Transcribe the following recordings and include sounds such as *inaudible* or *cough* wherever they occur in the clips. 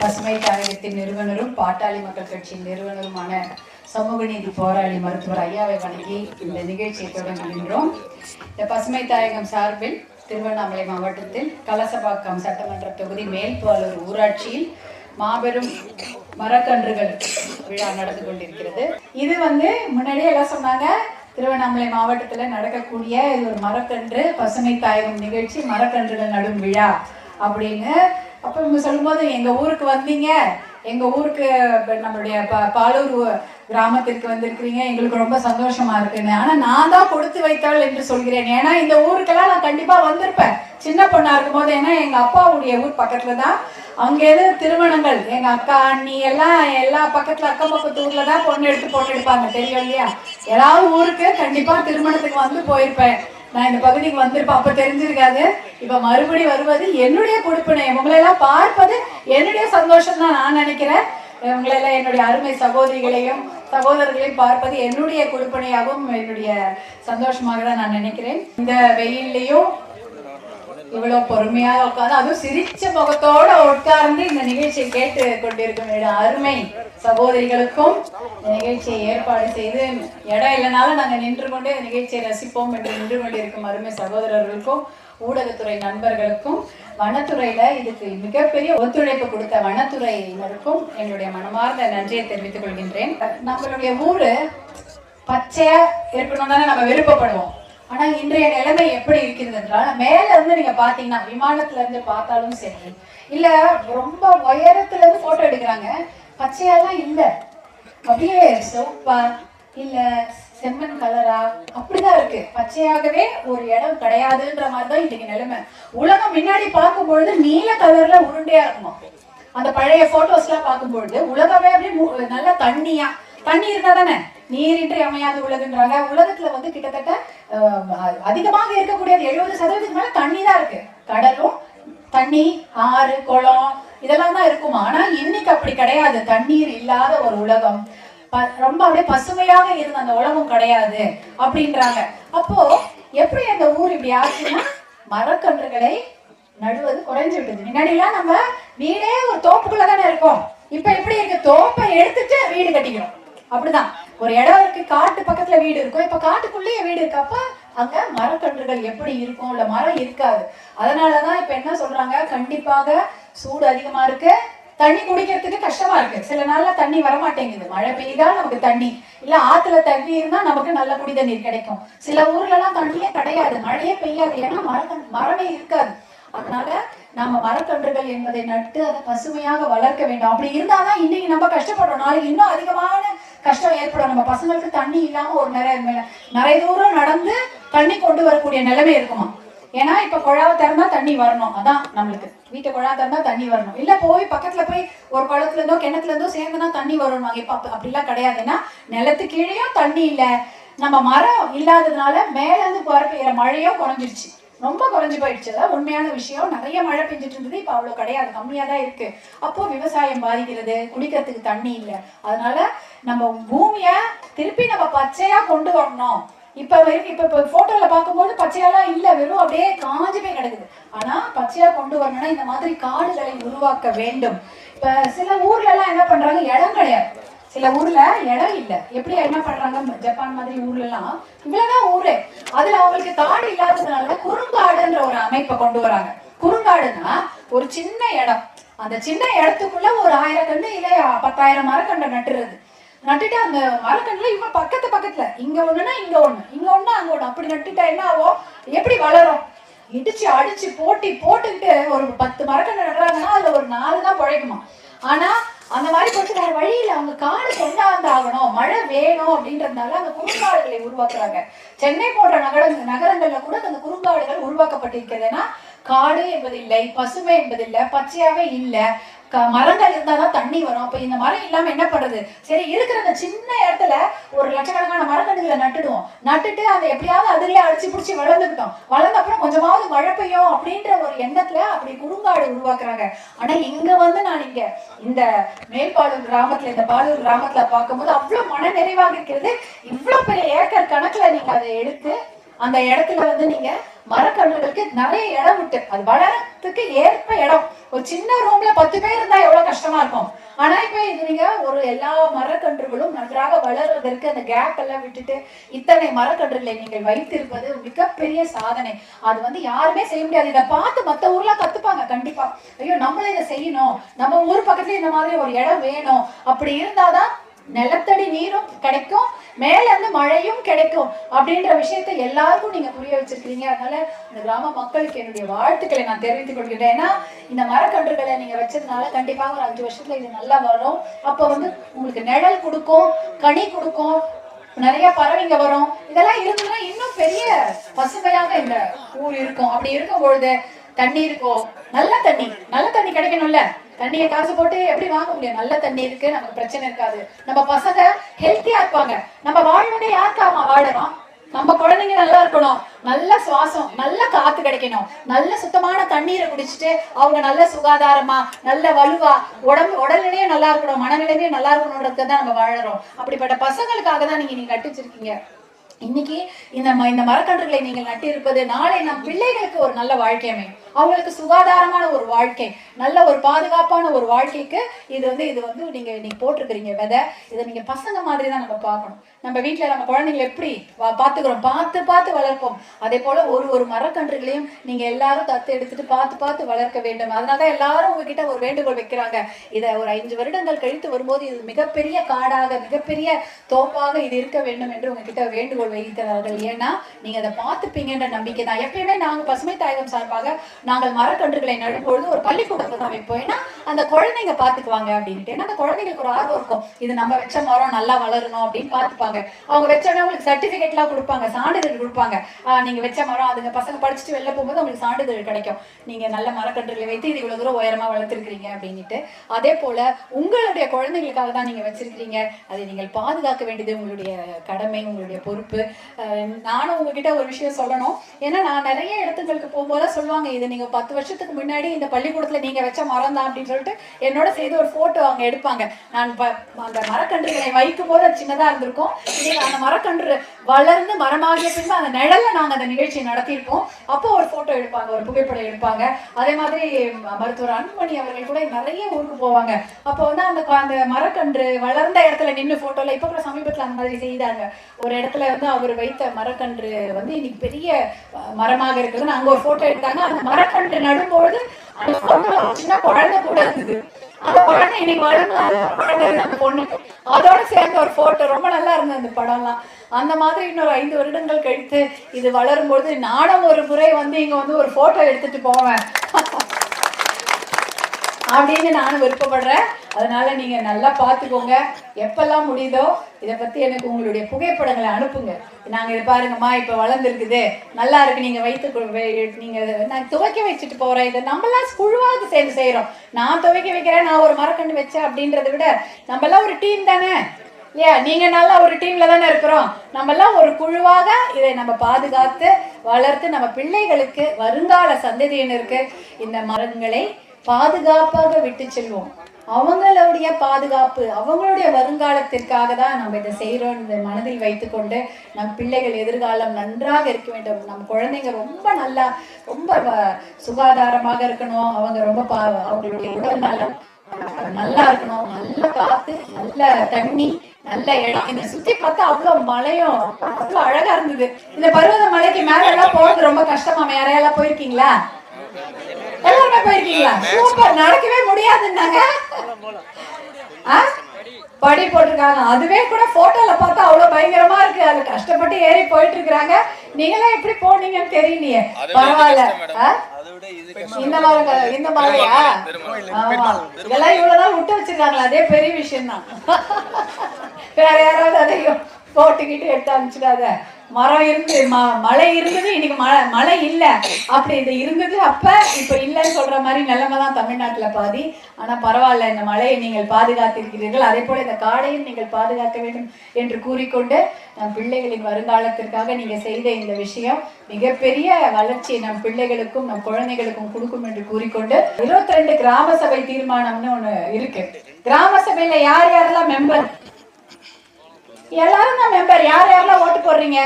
பசுமை தாயகத்தின் நிறுவனரும் பாட்டாளி மக்கள் கட்சியின் நிறுவனருமான சமூக நீதி போராளி மருத்துவர் ஐயாவை வணங்கி இந்த நிகழ்ச்சியை தொடங்குகின்றோம் இந்த பசுமை தாயகம் சார்பில் திருவண்ணாமலை மாவட்டத்தில் கலசபாக்கம் சட்டமன்ற தொகுதி மேல்பாலூர் ஊராட்சியில் மாபெரும் மரக்கன்றுகள் விழா நடந்து கொண்டிருக்கிறது. இது வந்து முன்னாடியே எல்லாம் சொன்னாங்க திருவண்ணாமலை மாவட்டத்துல நடக்கக்கூடிய இது ஒரு மரக்கன்று பசுமை தாயகம் நிகழ்ச்சி மரக்கன்றுகள் நடும் விழா அப்படின்னு. அப்போ இவங்க சொல்லும்போது எங்கள் ஊருக்கு வந்தீங்க. எங்கள் ஊருக்கு நம்மளுடைய ப- பாலூர் கிராமத்திற்கு வந்திருக்கிறீங்க. எங்களுக்கு ரொம்ப சந்தோஷமா இருக்குன்னு. ஆனால் நான் தான் கொடுத்து வைத்தாள் என்று சொல்கிறேன். ஏன்னா இந்த ஊருக்கெல்லாம் நான் கண்டிப்பாக வந்திருப்பேன். சின்ன பொண்ணாக இருக்கும்போது ஏன்னா எங்கள் அப்பாவுடைய ஊர் பக்கத்தில் தான். அங்கேருந்து திருமணங்கள். எங்கள் அக்கா அண்ணி எல்லாம் எல்லா பக்கத்தில் அக்கம் பக்கத்து ஊரில் தான் பொண்ணு எடுத்து பொண்ணு எடுப்பாங்க. தெரியும் இல்லையா? ஏதாவது ஊருக்கு கண்டிப்பாக திருமணத்துக்கு வந்து போயிருப்பேன். நான் இந்த பகுதிக்கு வந்திருப்பேன். அப்ப தெரிஞ்சிருக்காது. இப்ப மறுபடி வருவது என்னுடைய கொடுப்பினை உங்களை எல்லாம் பார்ப்பது என்னுடைய சந்தோஷம் தான் நான் நினைக்கிறேன். உங்களை எல்லாம் என்னுடைய அருமை சகோதரிகளையும் சகோதரர்களையும் பார்ப்பது என்னுடைய கொடுப்பனையாகவும் என்னுடைய சந்தோஷமாக தான் நான் நினைக்கிறேன். இந்த வெயில்லையும் இவ்வளவு பொறுமையா உட்கார்ந்து அதுவும் சிரிச்ச முகத்தோட உட்கார்ந்து இந்த நிகழ்ச்சியை கேட்டு கொண்டிருக்கும் அருமை சகோதரிகளுக்கும் இந்த நிகழ்ச்சியை ஏற்பாடு செய்து இடம் இல்லைனாலும் நாங்க நின்று கொண்டே இந்த நிகழ்ச்சியை ரசிப்போம் என்று நின்று கொண்டிருக்கும் அருமை சகோதரர்களுக்கும் ஊடகத்துறை நண்பர்களுக்கும் வனத்துறையில இதுக்கு மிகப்பெரிய ஒத்துழைப்பு கொடுத்த வனத்துறையினருக்கும் என்னுடைய மனமார்ந்த நன்றியை தெரிவித்துக் கொள்கின்றேன். நம்மளுடைய ஊரு பச்சையா இருக்கணும் தானே நம்ம விருப்பப்படுவோம். ஆனால் இன்றைய நிலைமை எப்படி இருக்கிறது என்றால் மேல இருந்து நீங்க பாத்தீங்கன்னா விமானத்துல இருந்து பார்த்தாலும் சரி இல்ல ரொம்ப உயரத்துல இருந்து போட்டோ எடுக்கிறாங்க. பச்சையாலாம் இல்ல. அப்படியே சிவப்பா இல்ல செம்மண் கலரா அப்படிதான் இருக்கு. பச்சையாகவே ஒரு இடம் கிடையாதுன்ற மாதிரி தான் இன்னைக்கு நிலைமை. உலகம் முன்னாடி பார்க்கும் பொழுது நீல கலர்ல உருண்டையா இருக்குமா? அந்த பழைய போட்டோஸ் எல்லாம் பார்க்கும்பொழுது உலகமே அப்படியே மு- நல்லா தண்ணியா. தண்ணி இருந்தா தானே? நீரின்றி அமையாது உலகுன்றாங்க. உலகத்துல வந்து கிட்டத்தட்ட அதிகமாக இருக்கக்கூடியது எழுபது சதவீதத்துக்கு மேல தண்ணி தான் இருக்கு. கடலும் தண்ணி ஆறு குளம் இதெல்லாம் தான் இருக்குமா. ஆனா இன்னைக்கு அப்படி கிடையாது. தண்ணீர் இல்லாத ஒரு உலகம். ப- ரொம்ப அப்படியே பசுமையாக இருந்த அந்த உலகம் கிடையாது அப்படின்றாங்க. அப்போ எப்படி அந்த ஊர் இப்படி ஆச்சுன்னா மரக்கன்றுகளை நடுவது குறைஞ்சு விட்டது. முன்னாடிலாம் நம்ம வீடே ஒரு தோப்புக்குள்ள தானே இருக்கோம். இப்ப எப்படி இருக்கு? தோப்பை எடுத்துட்டு வீடு கட்டிக்கிறோம். அப்படிதான். ஒரு இடம் இருக்கு காட்டு பக்கத்துல வீடு இருக்கும் இப்ப காட்டுக்குள்ளேயே வீடு இருக்கப்ப அங்க மரக்கன்றுகள் எப்படி இருக்கும்? இல்ல மரம் இருக்காது. அதனாலதான் இப்ப என்ன சொல்றாங்க? கண்டிப்பாக சூடு அதிகமா இருக்கு. தண்ணி குடிக்கிறதுக்கு கஷ்டமா இருக்கு. சில நாள்ல தண்ணி வரமாட்டேங்குது. மழை பெய்தா நமக்கு தண்ணி. இல்ல ஆத்துல தண்ணி இருந்தா நமக்கு நல்ல குடி தண்ணீர் கிடைக்கும். சில ஊர்ல எல்லாம் தண்ணியே கிடையாது. மழையே பெய்யாது. ஏன்னா மரம் மரமே இருக்காது. அதனால நாம மரக்கன்றுகள் என்பதை நட்டு அதை பசுமையாக வளர்க்க வேண்டும். அப்படி இருந்தாதான் இன்னைக்கு நம்ம கஷ்டப்படுறோம். நாளைக்கு இன்னும் அதிகமான கஷ்டம் ஏற்படும். நம்ம பசங்களுக்கு தண்ணி இல்லாம ஒரு நிறைய நிறைய தூரம் நடந்து தண்ணி கொண்டு வரக்கூடிய நிலைமை இருக்குமா? ஏன்னா இப்ப குழாவை திறந்தா தண்ணி வரணும். அதான் நம்மளுக்கு. வீட்டை குழா திறந்தா தண்ணி வரணும். இல்ல போய் பக்கத்துல போய் ஒரு குளத்துல இருந்தோ கிணத்துல இருந்தோ சேர்ந்துனா தண்ணி வரணும் இப்ப அப்படிலாம் கிடையாது. ஏன்னா நிலத்து கீழேயும் தண்ணி இல்ல. நம்ம மரம் இல்லாததுனால மேல இருந்து போற மழையோ மழையும் குறைஞ்சிருச்சு. ரொம்ப குறைஞ்சு போயிடுச்சு. அதான் உண்மையான விஷயம். நிறைய மழை பெஞ்சிட்டு இருந்தது. இப்போ அவ்வளவு கிடையாது. கம்மியாக தான் இருக்கு. அப்போ விவசாயம் பாதிக்கிறது. குடிக்கிறதுக்கு தண்ணி இல்லை. அதனால நம்ம பூமிய திருப்பி நம்ம பச்சையா கொண்டு வரணும். இப்ப வரைக்கும் இப்ப இப்ப போட்டோல பார்க்கும்போது பச்சையெல்லாம் இல்ல. வெறும் அப்படியே காஞ்சு போய் கிடக்குது. ஆனா பச்சையா கொண்டு வரணும்னா இந்த மாதிரி காடுகளை உருவாக்க வேண்டும். இப்ப சில ஊர்ல எல்லாம் என்ன பண்றாங்க? இடம் கிடையாது. சில ஊர்ல இடம் இல்ல. எப்படி என்ன பண்றாங்க? ஜப்பான் மாதிரி ஊர்ல எல்லாம் இவ்வளவுதான் ஊரு. அதுல அவங்களுக்கு காடு இல்லாததுனால குறுங்காடுன்ற ஒரு அமைப்பை கொண்டு வராங்க. குறுங்காடுனா ஒரு சின்ன இடம். அந்த சின்ன இடத்துக்குள்ள ஒரு ஆயிரம் கண்டு இல்ல பத்தாயிரம் மரக்கண்டை நட்டுறது. நட்டுட்டு அந்த மரக்கன்றுல இவங்க பக்கத்து பக்கத்துல இங்க ஒண்ணுனா இங்க ஒண்ணு இங்க ஒண்ணு அங்க ஒண்ணு. அப்படி நட்டுட்டா என்ன ஆகும்? எப்படி வளரும்? இடிச்சு அடிச்சு போட்டி போட்டுக்கிட்டு ஒரு பத்து மரக்கண்டை நடுறாங்கன்னா அதுல ஒரு நாலு தான் பிழைக்குமா ஆனா அந்த மாதிரி போட்டு வேற வழியில அவங்க காடு கொண்டாந்து ஆகணும் மழை வேணும் அப்படின்றதுனால அந்த குறுங்காடுகளை உருவாக்குறாங்க. சென்னை போன்ற நகர நகரங்கள்ல கூட அந்த குறுங்காடுகள் உருவாக்கப்பட்டிருக்கிறதுனா காடு என்பதில்லை பசுமை என்பதில்லை பச்சையாவே இல்லை. க- மரங்கள் இருந்தாதான் தண்ணி வரும். அப்ப இந்த மரம் இல்லாம என்ன பண்றது? சரி இருக்கிற அந்த சின்ன இடத்துல ஒரு லட்சக்கணக்கான மரக்கன்றுகளை நட்டுடுவோம். நட்டுட்டு அதை எப்படியாவது அதுல அடிச்சு பிடிச்சி வளர்ந்துக்கிட்டோம். வளர்ந்த அப்புறம் கொஞ்சமாவது மழை பெய்யும் அப்படின்ற ஒரு எண்ணத்துல அப்படி குறுங்காடு உருவாக்குறாங்க. ஆனா இங்க வந்து நான் இங்க இந்த மேல்பாலூர் கிராமத்துல இந்த பாலூர் கிராமத்துல பார்க்கும்போது அவ்வளவு மன நிறைவாக இருக்கிறது. இவ்வளவு பெரிய ஏக்கர் கணக்குல நீங்க அதை எடுத்து அந்த இடத்துல வந்து நீங்க மரக்கன்றுகளுக்கு நிறைய இடம் விட்டு அது வளரத்துக்கு ஏற்ப இடம். ஒரு சின்ன ரூம்ல பத்து பேர் இருந்தா எவ்வளவு கஷ்டமா இருக்கும். ஆனா இப்ப இது நீங்க ஒரு எல்லா மரக்கன்றுகளும் நன்றாக வளர்வதற்கு அந்த கேப் எல்லாம் விட்டுட்டு இத்தனை மரக்கன்றுகளை நீங்கள் வைத்திருப்பது மிகப்பெரிய சாதனை. அது வந்து யாருமே செய்ய முடியாது. இதை பார்த்து மத்த ஊர்ல கத்துப்பாங்க கண்டிப்பா. ஐயோ நம்மளும் இதை செய்யணும். நம்ம ஊர் பக்கத்துல இந்த மாதிரி ஒரு இடம் வேணும். அப்படி இருந்தாதான் நிலத்தடி நீரும் கிடைக்கும் மேல இருந்து மழையும் கிடைக்கும் அப்படின்ற விஷயத்தை எல்லாருக்கும் நீங்க புரிய வச்சிருக்கீங்க. அதனால இந்த கிராம மக்களுக்கு என்னுடைய வாழ்த்துக்களை நான் தெரிவித்துக் கொள்கிறேன் ஏன்னா இந்த மரக்கன்றுகளை நீங்க வச்சதுனால கண்டிப்பாக ஒரு அஞ்சு வருஷத்துல இது நல்லா வரும். அப்ப வந்து உங்களுக்கு நிழல் கொடுக்கும் கனி கொடுக்கும் நிறைய பறவைங்க வரும். இதெல்லாம் இருந்ததுன்னா இன்னும் பெரிய பசுமையாக இந்த ஊர் இருக்கும். அப்படி இருக்கும் பொழுது தண்ணி இருக்கும் நல்ல தண்ணி நல்ல தண்ணி கிடைக்கணும்ல? தண்ணியை காசு போட்டு எப்படி வாங்க முடியும்? நல்ல தண்ணி இருக்கு நமக்கு பிரச்சனை இருக்காது. நம்ம பசங்க ஹெல்த்தியா இருப்பாங்க. நம்ம வாழ்வதை யாருக்காம வாழறோம் நம்ம குழந்தைங்க நல்லா இருக்கணும். நல்ல சுவாசம் நல்ல காத்து கிடைக்கணும். நல்ல சுத்தமான தண்ணீரை குடிச்சிட்டு அவங்க நல்ல சுகாதாரமா நல்ல வலுவா உடம்பு உடல்நிலையும் நல்லா இருக்கணும் மனநிலையும் நல்லா இருக்கணும்ன்றது தான் நம்ம வாழறோம். அப்படிப்பட்ட பசங்களுக்காக தான் நீங்க நீங்க கட்டிச்சிருக்கீங்க இன்னைக்கு இந்த ம- இந்த மரக்கன்றுகளை நீங்கள் நட்டிருப்பது நாளை நம் பிள்ளைகளுக்கு ஒரு நல்ல வாழ்க்கை அமையும். அவங்களுக்கு சுகாதாரமான ஒரு வாழ்க்கை நல்ல ஒரு பாதுகாப்பான ஒரு வாழ்க்கைக்கு இது வந்து இது வந்து நீங்க நீங்க போட்டிருக்கிறீங்க விதை. இதை நீங்க பசங்க மாதிரி தான் நம்ம பார்க்கணும். நம்ம வீட்டில் நம்ம குழந்தைங்களை எப்படி பார்த்துக்கிறோம். பார்த்து பார்த்து வளர்ப்போம். அதே போல் ஒரு ஒரு மரக்கன்றுகளையும் நீங்கள் எல்லாரும் தத்து எடுத்துட்டு பார்த்து பார்த்து வளர்க்க வேண்டும். அதனாலதான் எல்லாரும் உங்ககிட்ட ஒரு வேண்டுகோள் வைக்கிறாங்க. இதை ஒரு ஐந்து வருடங்கள் கழித்து வரும்போது இது மிகப்பெரிய காடாக மிகப்பெரிய தோப்பாக இது இருக்க வேண்டும் என்று உங்ககிட்ட வேண்டுகோள் வைக்கிறார்கள். ஏன்னா நீங்கள் அதை பார்த்துப்பீங்கன்ற நம்பிக்கை தான். எப்பயுமே நாங்கள் பசுமை தாயகம் சார்பாக நாங்கள் மரக்கன்றுகளை நடும்பொழுது ஒரு பள்ளிக்கூடத்தில் தான் வைப்போம் ஏன்னா அந்த குழந்தைங்க பார்த்துக்குவாங்க அப்படின்ட்டு. ஏன்னா அந்த குழந்தைங்களுக்கு ஒரு ஆர்வம் இருக்கும். இது நம்ம வச்ச மரம் நல்லா வளரணும் அப்படின்னு பார்த்துப்பாங்க. அவங்க வச்சோடனே உங்களுக்கு சர்டிஃபிகேட்லாம் கொடுப்பாங்க. சான்றிதழ் கொடுப்பாங்க. நீங்கள் நீங்க வச்ச மரம் அதுங்க பசங்க படிச்சுட்டு வெளில போகும்போது உங்களுக்கு சான்றிதழ் கிடைக்கும். நீங்க நல்ல மரக்கன்றுகளை வைத்து இது இவ்வளவு தூரம் உயரமா வளர்த்துருக்கீங்க அப்படின்ட்டு அதே போல உங்களுடைய குழந்தைங்களுக்காக தான் நீங்க வச்சிருக்கீங்க அதை நீங்கள் பாதுகாக்க வேண்டியது உங்களுடைய கடமை உங்களுடைய பொறுப்பு. நானும் உங்ககிட்ட ஒரு விஷயம் சொல்லணும். ஏன்னா நான் நிறைய இடத்துங்களுக்கு போகும்போது சொல்லுவாங்க இது நீங்க பத்து வருஷத்துக்கு முன்னாடி இந்த பள்ளிக்கூடத்துல நீங்க வச்ச மரம் தான் அப்படின்னு சொல்லிட்டு என்னோட சேர்ந்து ஒரு போட்டோ அவங்க எடுப்பாங்க. நான் ப- அந்த மரக்கன்றுகளை வைக்கும் போது அது சின்னதா இருந்திருக்கும். இன்னைக்கு அந்த மரக்கன்று வளர்ந்து மரமாகிய பின்பு அந்த நிழல்ல நாங்க அந்த நிகழ்ச்சி நடத்தியிருப்போம். அப்போ ஒரு போட்டோ எடுப்பாங்க ஒரு புகைப்படம் எடுப்பாங்க. அதே மாதிரி மருத்துவர் அன்புமணி அவர்கள் கூட நிறைய ஊருக்கு போவாங்க. அப்போ வந்து அந்த அந்த மரக்கன்று வளர்ந்த இடத்துல நின்று போட்டோல இப்போ கூட சமீபத்துல அந்த மாதிரி செய்தாங்க. ஒரு இடத்துல வந்து அவர் வைத்த மரக்கன்று வந்து இன்னைக்கு பெரிய மரமாக இருக்குதுன்னு அங்க ஒரு போட்டோ எடுத்தாங்க. அந்த மரக்கன்று நடும்பொழுது சின்ன குழந்தை கூட இருந்தது. அந்த குழந்தை இன்னைக்கு வளர்ந்து பொண்ணுக்கு அதோட சேர்ந்த ஒரு போட்டோ ரொம்ப நல்லா இருந்தது அந்த படம்லாம். அந்த மாதிரி இன்னொரு ஐந்து வருடங்கள் கழித்து இது வளரும்பொழுது நானும் ஒரு முறை வந்து இங்க வந்து ஒரு போட்டோ எடுத்துட்டு போவேன். அப்படின்னு நானும் விருப்பப்படுறேன். அதனால நீங்க நல்லா பார்த்துக்கோங்க. எப்பெல்லாம் முடியுதோ இதை பத்தி எனக்கு உங்களுடைய புகைப்படங்களை அனுப்புங்க. நாங்க இதை பாருங்கம்மா இப்ப வளர்ந்துருக்குது. நல்லா இருக்கு. நீங்க வைத்து நீங்க நான் துவைக்க வச்சுட்டு போறேன். இதை நம்மளாம் குழுவாக சேர்ந்து செய்யறோம் நான் துவைக்க வைக்கிறேன் நான் ஒரு மரக்கன்று வச்சேன் அப்படின்றத விட நம்மலாம் ஒரு டீம் தானே? இல்லையா? நீங்க நல்லா ஒரு டீம்ல தானே இருக்கிறோம். நம்ம எல்லாம் ஒரு குழுவாக இதை நம்ம பாதுகாத்து வளர்த்து நம்ம பிள்ளைகளுக்கு வருங்கால சந்ததியினருக்கு இந்த மரங்களை பாதுகாப்பாக விட்டு செல்வோம். அவங்களுடைய பாதுகாப்பு அவங்களுடைய வருங்காலத்திற்காக தான் நம்ம இதை செய்கிறோம் மனதில் வைத்துக்கொண்டு நம் பிள்ளைகள் எதிர்காலம் நன்றாக இருக்க வேண்டும். நம் குழந்தைங்க ரொம்ப நல்லா ரொம்ப சுகாதாரமாக இருக்கணும். அவங்க ரொம்ப பா அவங்களுடைய உடல் நலம் நல்லா இருக்கணும். நல்ல காத்து நல்ல தண்ணி நல்ல இடம். இந்த சுத்தி பார்த்தா அவ்வளவு மலையும் அவ்வளவு அழகா இருந்தது. இந்த பருவத மலைக்கு மேல எல்லாம் போறது ரொம்ப கஷ்டமா? யாரையெல்லாம் போயிருக்கீங்களா? போயிருக்கீங்களா? சூப்பர் நடக்கவே முடியாதுன்னாங்க? படி போட்டிருக்காங்க. அதுவே கூட போட்டோல பார்த்தா அவ்வளவு பயங்கரமா இருக்கு. அது கஷ்டப்பட்டு ஏறி போயிட்டு இருக்காங்க நீங்களாம் எப்படி போனீங்கன்னு தெரியலையே. பரவாயில்ல? இந்த மாதிரி இந்த மாதிரியா? இதெல்லாம் இவ்வளவு நாள் விட்டு வச்சிருக்காங்களா. அதே பெரிய விஷயம் தான் *laughs* வேற யாராவது அதையும் போட்டுக்கிட்டு எடுத்து அனுப்பிச்சிடாத. மரம் இருந்து ம- மழை இருந்தது இன்னைக்கு மழை மழை இல்லை. அப்படி இது இருந்தது. அப்ப இப்ப இல்லைன்னு சொல்ற மாதிரி நிலைமை தான் தமிழ்நாட்டுல பாதி. ஆனா பரவாயில்ல இந்த மழையை நீங்கள் பாதுகாத்திருக்கிறீர்கள். அதே போல இந்த காடையும் நீங்கள் பாதுகாக்க வேண்டும் என்று கூறிக்கொண்டு நம் பிள்ளைகளின் வருங்காலத்திற்காக நீங்க செய்த இந்த விஷயம் மிகப்பெரிய வளர்ச்சியை நம் பிள்ளைகளுக்கும் நம் குழந்தைகளுக்கும் கொடுக்கும் என்று கூறிக்கொண்டு இருபத்தி ரெண்டு கிராம சபை தீர்மானம்னு ஒண்ணு இருக்கு. கிராம சபையில யார் யாரெல்லாம் மெம்பர் எல்லாரும் தான் மெம்பர் யார் யாரெல்லாம் ஓட்டு போடுறீங்க?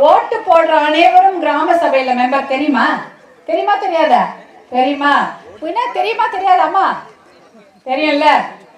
ஓட்டு போடுற அனைவரும் கிராம சபையில மெம்பர் தெரியுமா? தெரியுமா தெரியாதா? தெரியுமா? என்ன தெரியுமா தெரியாதாம்மா? தெரியும்ல.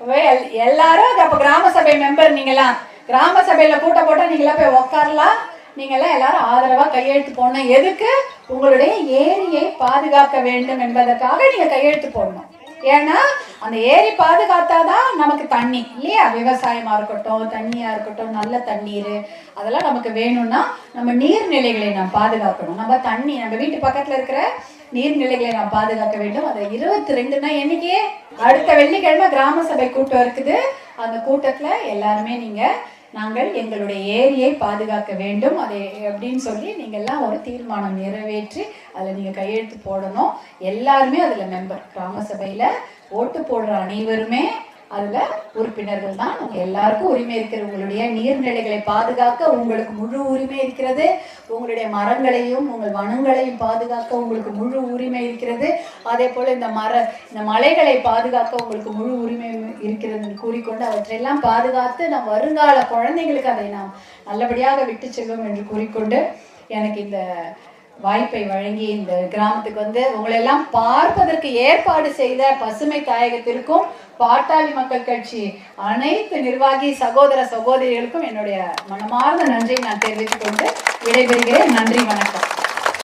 அப்ப எல்- எல்லாரும் அப்ப கிராம சபை மெம்பர் நீங்களாம் கிராம சபையில கூட்ட போட்டா நீங்களாம் போய் உட்காரலாம் நீங்களாம் எல்லாரும் ஆதரவா கையெழுத்து போடணும். எதுக்கு? உங்களுடைய ஏரியை பாதுகாக்க வேண்டும் என்பதற்காக நீங்க கையெழுத்து போடணும். ஏன்னா அந்த ஏரி பாதுகாத்தாதான் நமக்கு தண்ணி இல்லையா? விவசாயமா இருக்கட்டும் தண்ணியா இருக்கட்டும் நல்ல தண்ணீர் அதெல்லாம் நமக்கு வேணும்னா நம்ம நீர்நிலைகளை நாம் பாதுகாக்கணும். நம்ம தண்ணி நம்ம வீட்டு பக்கத்துல இருக்கிற நீர்நிலைகளை நாம் பாதுகாக்க வேண்டும். அதை இருபத்தி ரெண்டுனா என்னைக்கு? அடுத்த வெள்ளிக்கிழமை கிராம சபை கூட்டம் இருக்குது. அந்த கூட்டத்துல எல்லாருமே நீங்க நாங்கள் எங்களுடைய ஏரியை பாதுகாக்க வேண்டும். அதை அப்படின்னு சொல்லி நீங்கள்லாம் ஒரு தீர்மானம் நிறைவேற்றி அதில் நீங்கள் கையெழுத்து போடணும். எல்லாருமே அதில் மெம்பர் கிராம சபையில் ஓட்டு போடுற அனைவருமே அதுல உறுப்பினர்கள் தான் உங்க எல்லாருக்கும் உரிமை இருக்கிறது. உங்களுடைய நீர்நிலைகளை பாதுகாக்க உங்களுக்கு முழு உரிமை இருக்கிறது. உங்களுடைய மரங்களையும் உங்கள் வனங்களையும் பாதுகாக்க உங்களுக்கு முழு உரிமை இருக்கிறது. அதே போல இந்த மர இந்த மலைகளை பாதுகாக்க உங்களுக்கு முழு உரிமை இருக்கிறது என்று கூறிக்கொண்டு அவற்றையெல்லாம் பாதுகாத்து நம் வருங்கால குழந்தைகளுக்கு அதை நாம் நல்லபடியாக விட்டு செல்வோம் என்று கூறிக்கொண்டு எனக்கு இந்த வாய்ப்பை வழங்கி இந்த கிராமத்துக்கு வந்து உங்களை எல்லாம் பார்ப்பதற்கு ஏற்பாடு செய்த பசுமை தாயகத்திற்கும் பாட்டாளி மக்கள் கட்சி அனைத்து நிர்வாகி சகோதர சகோதரிகளுக்கும் என்னுடைய மனமார்ந்த நன்றியை நான் தெரிவித்துக் கொண்டு விடைபெறுகிறேன். நன்றி வணக்கம்.